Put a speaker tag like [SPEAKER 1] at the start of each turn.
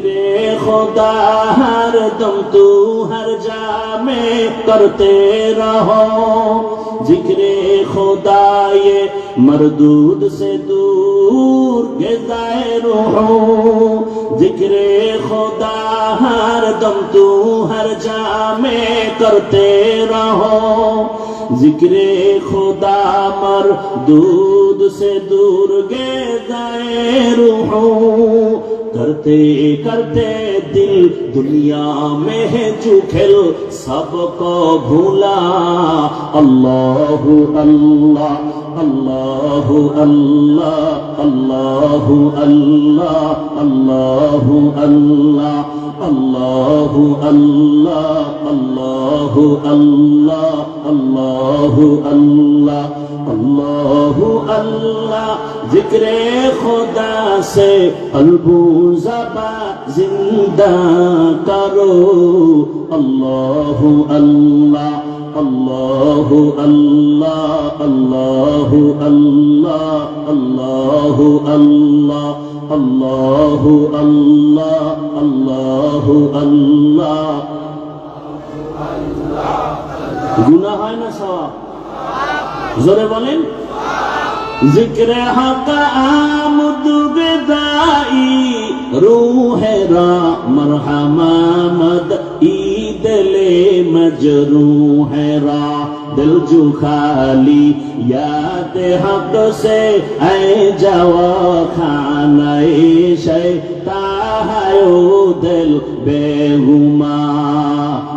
[SPEAKER 1] रे खुदा हर दम तू हर जा में करते रहो जिक्रे खुदा ये मरदूद से दूर गजाए रहो जिक्रे खुदा हर दम तू हर जा में करते रहो जिक्रे खुदा मरदूद खुद से दूर गए रूहो करते करते दिल दुनिया में है चुखिल सबको भूला अल्लाह अल्लाह अल्लाह अल्लाह अल्लाह अल्लाह अल्लाह अल्लाह अल्लाह अल्लाह अल्लाह अल्लाह अल्लाह अल्लाह अल्लाहु अल्लाह जिक्र खुदा से अलबू जबा जिंदा करो अल्लाहु अल्लाह अल्लाहु अल्लाह अल्लाहु अल्लाह अल्लाहु अल्लाह अल्लाहु अल्लाह अल्लाहु अल्लाह
[SPEAKER 2] गुनाह है ना सवाब জোরে বলেন
[SPEAKER 1] জিক্রে হকাম দুবেদাই রুহেরা মরহামামদ ঈদলে মজরুহেরা دل جو خالی یاد حق سے اے جوا کھانا شیطا ہے دل بے غمان